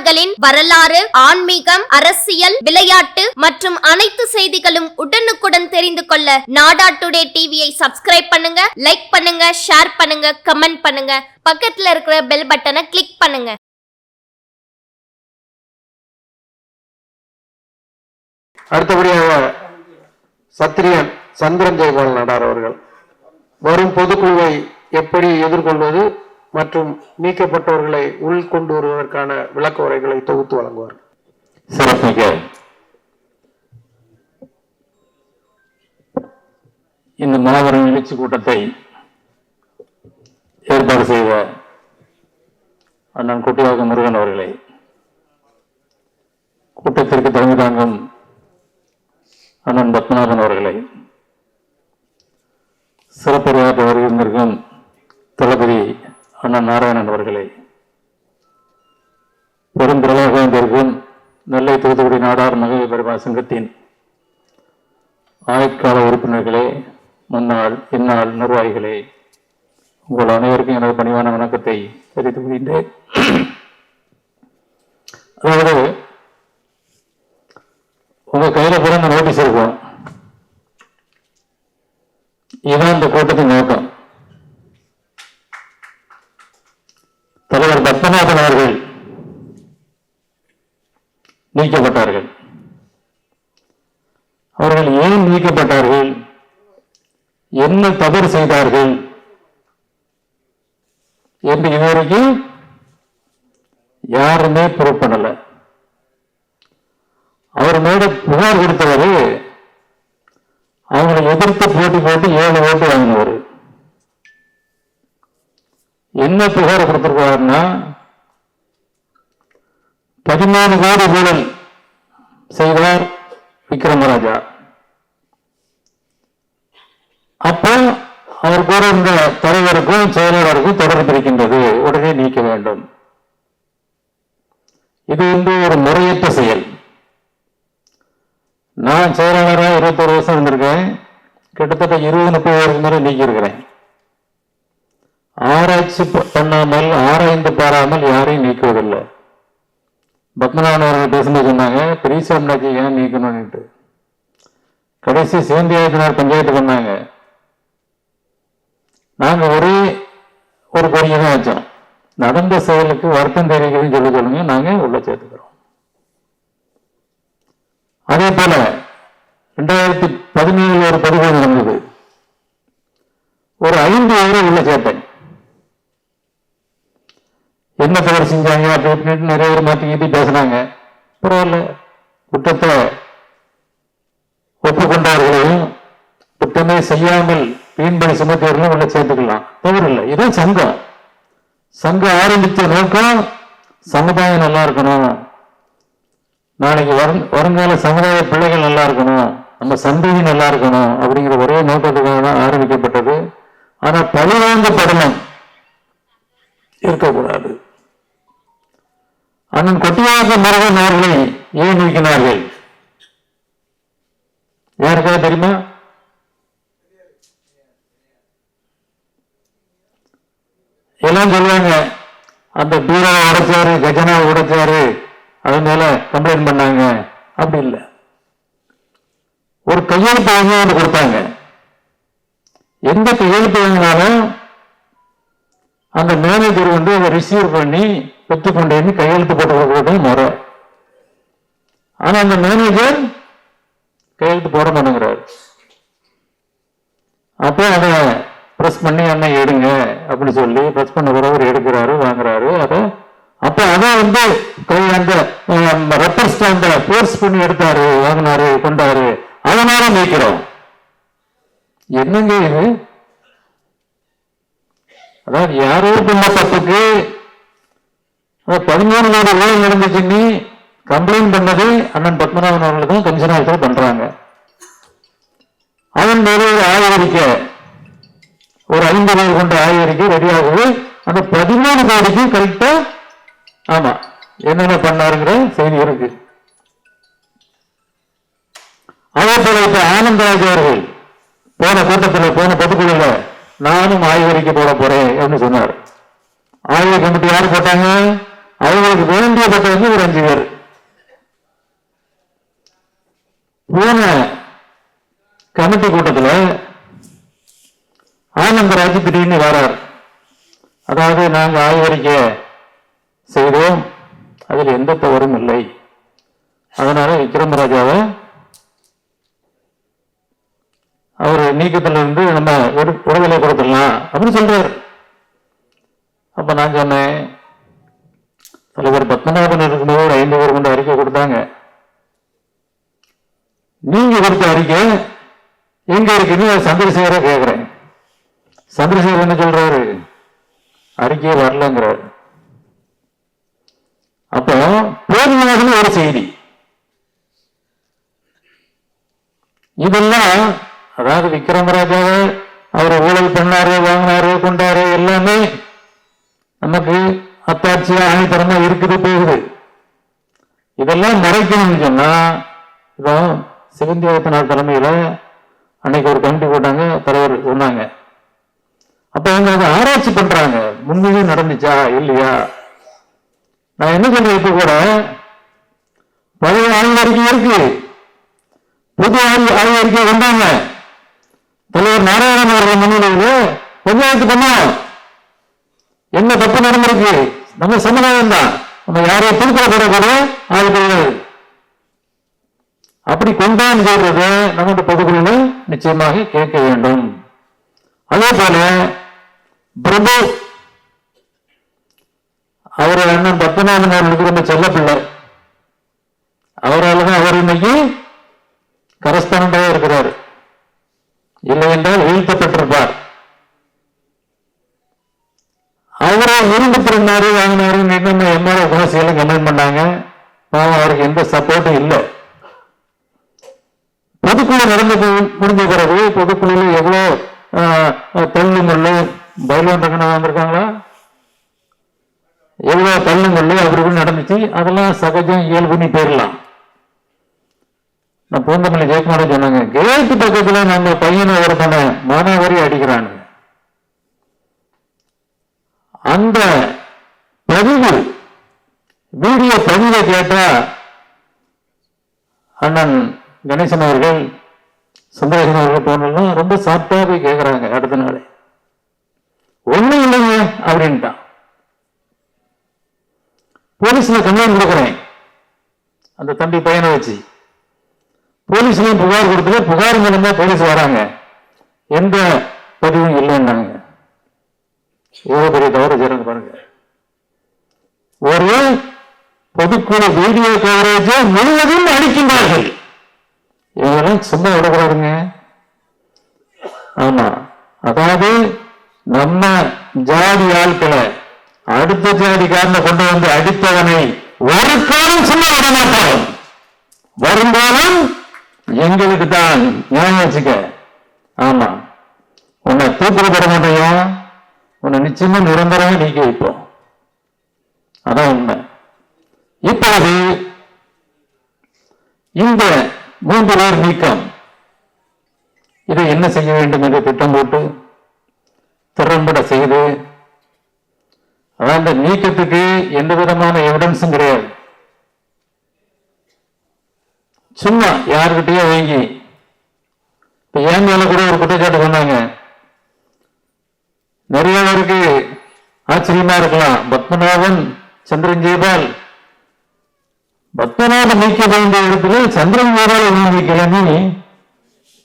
தலைவர்களின் வரலாறு ஆன்மீகம் அரசியல் விளையாட்டு மற்றும் அனைத்து செய்திகளும் உடனுக்குடன் தெரிந்து கொள்ள நாடா டுடே டிவியை சப்ஸ்கிரைப் பண்ணுங்க லைக் பண்ணுங்க ஷேர் பண்ணுங்க கமெண்ட் பண்ணுங்க. பக்கத்துல இருக்கிற பெல் பட்டனை கிளிக் பண்ணுங்க. அடுத்தபடியாக சத்திரியன் சந்திரன் ஜெயபால் நாடார் அவர்கள். வரும் பொதுக்குழுவை எப்படி எதிர்கொள்வது? மற்றும் நீக்கப்பட்டவர்களை உள்கொண்டு வருவதற்கான விளக்க உரைகளை தொகுத்து வழங்குவார். இந்த மாபெரும் எழுச்சி கூட்டத்தை ஏற்பாடு செய்த அண்ணன் குட்டியாக முருகன் அவர்களை கூட்டத்திற்கு தலைமை தாங்கும் நெல்லை தூத்துக்குடி நாடார் மகளிர் பெருமா சங்கத்தின் ஆயுட்கால உறுப்பினர்களே முன்னாள் இந்நாள் நிர்வாகிகளே உங்கள் அனைவருக்கும் எனது பணிவான வணக்கத்தை தெரிவித்துக் கொள்கின்றேன். அதாவது உங்கள் கையில் பிறந்த நோட்டீஸ் இருக்கும். இதுதான் இந்த கூட்டத்தின் நோக்கம். தலைவர் பத்மநாதன் அவர்கள் நீக்கப்பட்டார்கள் அவர்கள் ஏன் நீக்கப்பட்டார்கள் என்ன தவறு செய்தார்கள் என்று இதுவரைக்கும் யாருமே ப்ரூவ் பண்ணல. அவர் மேல புகார் கொடுத்தவர் அவங்களை எதிர்த்து போட்டி போட்டு ஏழு ஓட்டு வாங்கினவர். என்ன புகார் கொடுத்திருக்காருன்னா பதிமூணு கோடி ஊழல் செய்தார் விக்ரமராஜா. அப்போ அவர் கூட இருந்த தலைவருக்கும் செயலாளருக்கும் தொடர்பு இருக்கின்றது. உடனே நீக்க வேண்டும். இது வந்து ஒரு முறையற்ற செயல். நான் செயலாளராக இருபத்தொரு வருஷம் இருந்திருக்கேன். கிட்டத்தட்ட இருபது முப்பது வருஷம் மேலே நீக்கியிருக்கிறேன். ஆராய்ச்சி பண்ணாமல் ஆராய்ந்து பாராமல் யாரையும் நீக்குவதில்லை. பத்மநாபன் அவர்கள் பேசும்போது சொன்னாங்க பெரியசாமினாச்சி ஏன் நீக்கணும்னுட்டு? கடைசி சேந்தியாயத்தினார் பஞ்சாயத்து பண்ணாங்க. நாங்க ஒரே ஒரு கோரிக்கை தான் வச்சோம் நடந்த செயலுக்கு வருத்தம் தெரிவிக்கிறதுன்னு சொல்லி சொல்லுங்க நாங்க உள்ள சேர்த்துக்கிறோம். அதே போல ரெண்டாயிரத்தி பதினேழுல ஒரு படுகொலை நடந்தது. ஒரு ஐந்து பேரை உள்ள சேர்த்தேன். என்ன தவறு செஞ்சாங்க அப்படி இப்படின்னு நிறைய பேர் மாத்தி கீத்தி பேசுனாங்க. பரவாயில்ல குற்றத்தை ஒப்புக்கொண்டார்களையும் குற்றமே செய்யாமல் வீண்படி சுமத்தியவர்களும் உள்ள சேர்த்துக்கலாம். தவறு இல்லை. இதுதான் சங்கம். சங்கம் ஆரம்பித்த நோக்கம் சமுதாயம் நல்லா இருக்கணும். நாளைக்கு வரும் வருங்கால சமுதாய பிள்ளைகள் நல்லா இருக்கணும். நம்ம சந்ததி நல்லா இருக்கணும் அப்படிங்கிற ஒரே நோக்கத்துக்காக தான் ஆரம்பிக்கப்பட்டது. ஆனா படலம் இருக்கக்கூடாது. அண்ணன் கொட்டியாக முருகன் அவர்களை ஏன் நீக்கினார்கள்? யாருக்காவது தெரியுமா? தான் சொல்லுவாங்க. அந்த பீரோவை உடைச்சாரு கஜனாவை உடைச்சாரு அதனால கம்ப்ளைண்ட் பண்ணாங்க. அப்படி இல்லை. ஒரு கையெழுத்து வாங்கி ஒன்று கொடுத்தாங்க. எந்த கையெழுத்து வாங்கினாலும் அந்த மேனேஜர் வந்து அதை ரிசீவ் பண்ணி பெற்றுக்கொண்டு கையெழுத்து போட்டு கொடுக்கறது முறை. ஆனா அந்த மேனேஜர் கையெழுத்து போட மாட்டேங்கிறார். அப்போ அதை ப்ரெஸ் பண்ணி அண்ணன் எடுங்க அப்படின்னு சொல்லி ப்ரெஸ் பண்ண பிறகு எடுக்கிறாரு வாங்குறாரு. அதை அப்போ அதை வந்து கை அந்த ரப்பர் ஸ்டாண்ட ஃபோர்ஸ் பண்ணி எடுத்தாரு வாங்கினாரு கொண்டாரு. அதனால நீக்கிறோம் என்னங்க இது? அதாவது யாரோ பண்ண தப்புக்கு பதிமூணு கோடி ஊழல் நடந்துச்சுன்னு கம்ப்ளைண்ட் பண்ணது அண்ணன் பத்மநாபன் அவர்கள் தான் கமிஷன் பண்றாங்க. அதன் மேலே ஆதரிக்க. ஒரு ஐந்து பேர் கொண்ட ஆய்வறிக்கை ரெடி ஆகுது அந்த பதிமூணு கோடிக்கு கரெக்டா ஆமா என்னென்ன பண்ணாருங்கிற செய்தி இருக்கு. அதே போல இப்ப ஆனந்தராஜ் அவர்கள் போன கூட்டத்தில் போன பொதுக்குழுல நானும் ஆய்வறிக்கை போட போறேன் அப்படின்னு சொன்னார். ஆய்வு கமிட்டி யார் போட்டாங்க? அவங்களுக்கு வேண்டியப்பட்டவங்க ஒரு அஞ்சு பேர். போன கமிட்டி கூட்டத்தில் ஆனந்தராஜ் திடீர்னு வரார். அதாவது நாங்கள் ஆய்வறிக்கை செய்தோம். அதில் எந்த தவறும் இல்லை. அதனால விக்ரமராஜாவை அவர் நீக்கத்திலிருந்து நம்ம விடுதலை கொடுத்துடலாம் அப்படின்னு சொல்றார். அப்ப நான் சொன்னேன் தலைவர் பத்மநாபன் இருக்கும்போது ஒரு ஐந்து பேர் கொண்டு அறிக்கை கொடுத்தாங்க. நீங்க கொடுத்த அறிக்கை எங்க இருக்குன்னு சந்திரசேகர கேட்குறேன் சந்திரசேகர் என்ன சொல்றாரு? அறிக்கையே வரலங்கிறார். அப்போ போதுமானதுன்னு ஒரு செய்தி. இதெல்லாம் அதாவது விக்ரமராஜாவை அவர் ஊழல் பண்ணாரு வாங்கினாரு கொண்டாரு எல்லாமே நமக்கு அத்தாட்சியா ஆணித்தரமா இருக்குது போகுது. இதெல்லாம் மறைக்கணும்னு சொன்னா இப்போ நாள் தலைமையில அன்னைக்கு ஒரு கமிட்டி போட்டாங்க தலைவர் சொன்னாங்க. அப்ப அவங்க அதை ஆராய்ச்சி பண்றாங்க. உண்மையே நடந்துச்சா? இல்லையா? நான் என்ன சொல்றேன் இப்ப கூட? பழைய ஆய்வறிக்கை இருக்கு. புது ஆய்வு ஆய்வறிக்கை வந்தாங்க. தலைவர் நாராயணன் அவர்கள் முன்னிலையில் பஞ்சாயத்து பண்ணோம். என்ன தப்பு நடந்திருக்கு? நம்ம சமுதாயம் தான் நம்ம யாரையும் தூக்கில போட கூட ஆள் கிடையாது அப்படி கொண்டாந்து சொல்றத நமது பொதுக்குழு நிச்சயமாக கேட்க வேண்டும். அதே போல பிரபு அவர் அண்ணன் பத்மநாபன் அவர்களுக்கு ரொம்ப செல்ல அவரால் தான் அவர் இன்னைக்கு கரஸ்பாண்டாக இருக்கிறார். இல்லை என்றால் வீழ்த்தப்பட்டிருப்பார். அவரை இருந்து பிறந்தாரு வாங்கினாரு நம்ம எம்எல்ஏ குணசீலம் கமெண்ட் பண்ணாங்க. பாவம் அவருக்கு எந்த சப்போர்ட்டும் இல்லை. பொதுக்குழு நடந்து போ- முடிஞ்ச பிறகு எவ்வளோ தள்ளு முள்ளு பயிலோன் ரங்கனா வந்திருக்காங்களா? எவ்வளோ தள்ளு முள்ளு அவருக்கு நடந்துச்சு. அதெல்லாம் சகஜம் இயல்புன்னு போயிடலாம் நான் பூந்தமல்லி ஜெயக்குமாரன் சொன்னாங்க கேட்டு பக்கத்தில் நம்ம பையனை ஒருத்தனை மானாவாரி அடிக்கிறானுங்க அந்த பதிவு வீடியோ பதிவை கேட்டா அண்ணன் கணேசன் அவர்கள் சுந்தரேசன் அவர்கள் ரொம்ப சாப்பிட்டா போய் கேட்கறாங்க அடுத்த நாள். ஒண்ணும் இல்லைங்க அப்படின்ட்டான். போலீஸ்ல கம்ப்ளைண்ட் கொடுக்குறேன். அந்த தம்பி பையனை வச்சு. போலீஸ்ல புகார் கொடுத்தது புகார் மூலமா போலீஸ் வராங்க. எந்த பதிவும் இல்லைன்னாங்க. எவ்வளவு பெரிய தவறு செய்யறாங்க பாருங்க. ஒரு பொதுக்குழு வீடியோ கவரேஜை முழுவதும் அளிக்கின்றார்கள் இதெல்லாம் சும்மா விடக்கூடாதுங்க. ஆமா. அதாவது நம்ம ஜாதி ஆட்களை அடுத்த ஜாதிக்காரனை கொண்டு வந்து அடித்தவனை ஒரு காலம் சும்மா விட மாட்டோம் வருங்காலம் எங்களுக்கு தான் ஞாபகம் வச்சுக்க. ஆமா. உன்னை தூக்கில போட மாட்டோம் உன்னை நிச்சயமா நிரந்தரமா நீக்கி வைப்போம். அதான் உண்மை. இப்போது இந்த மூன்று பேர் நீக்கம். இதை என்ன செய்ய வேண்டும் என்று திட்டம் போட்டு திறம்பட செய்து அதான் இந்த நீக்கத்துக்கு எந்த விதமான எவிடன்ஸும் கிடையாது. சும்மா யாருக்கிட்டயோ வாங்கி இப்ப ஏன் மேல கூட ஒரு குற்றச்சாட்டு சொன்னாங்க நிறைய பேருக்கு ஆச்சரியமா இருக்கலாம். பத்மநாபன் சந்திரன் பக்தனாக நீக்க வேண்டிய இடத்துல சந்திரன் ஜெயபால் ஏன் நீக்கலன்னு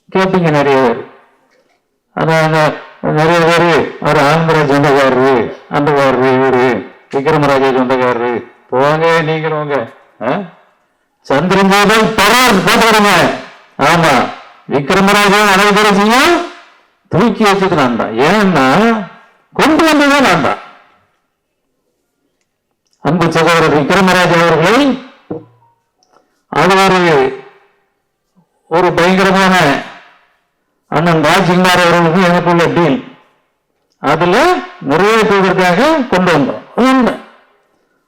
கேட்பீங்க நிறைய பேர். அதான் நிறைய பேர் அவர் ஆந்திராஜ் சொந்தக்காரரு அந்தக்காரரு இவரு விக்ரமராஜா சொந்தக்காரரு. போங்க நீங்களும் சந்திரன் ஜெயபால் பரவாயில்ல போட்டுக்கிறோங்க. ஆமா விக்ரமராஜா அனைவரையும் தூக்கி வச்சது நான் தான் ஏன்னா கொண்டு வந்ததே நான் தான் அன்பு சகோதரர் விக்ரமராஜ் அவர்களை அது ஒரு ஒரு பயங்கரமான அண்ணன் ராஜ்குமார் அவர்களுக்கு எனக்குள்ள டீல். அதுல நிறைவேற்றுவதற்காக கொண்டு வந்தோம்.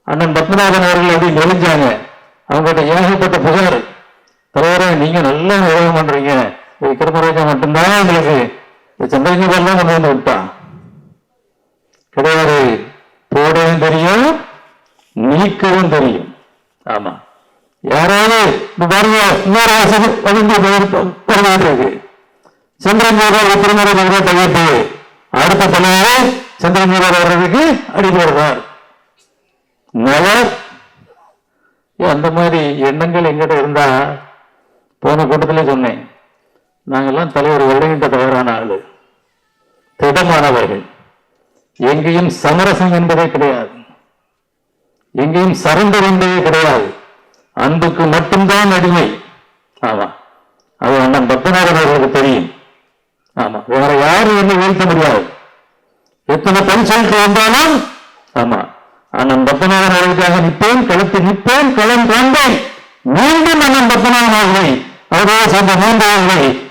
அண்ணன் பத்மநாதன் அவர்கள் அப்படி நெளிஞ்சாங்க. அவங்ககிட்ட ஏகப்பட்ட புகார். தலைவரே நீங்க நல்லா நிர்வாகம் பண்றீங்க. விக்ரமராஜா மட்டும்தான் எங்களுக்கு சந்திரஜிபெல்லாம் கொண்டு வந்து விட்டான் கிடையாது. போடவும் தெரியும் நீக்கவும் தெரியும். ஆமா. யாராவது பாருங்க இன்னொரு வசதி பதினஞ்சு இருக்கு சந்திரன் திருமண கையெழுத்து அடுத்த தலைவர் சந்திரன் வர்றதுக்கு அடிக்க வருவார். அந்த மாதிரி எண்ணங்கள் எங்கிட்ட இருந்தா போன கூட்டத்திலே சொன்னேன். நாங்கெல்லாம் தலைவர் வருகின்ற தவறான ஆளு. திடமானவர்கள். எங்கேயும் சமரசம் என்பதே கிடையாது. எங்கேயும் சரண்டர் என்பதே கிடையாது. அன்புக்கு மட்டும்தான் அடிமை. ஆமா. அது அண்ணன் பத்மநாபன் அவர்களுக்கு தெரியும். ஆமா. வேற யாரும் என்ன வீழ்த்த முடியாது. எத்தனை பரிசீலித்து வந்தாலும் ஆமா. அண்ணன் பத்மநாபன் அவர்களுக்காக நிற்பேன் கழுத்து நிற்பேன் களம் காண்பேன் மீண்டும் அண்ணன் பத்மநாபன் அவர்களை அவரோடு சேர்ந்த மூன்றாவர்களை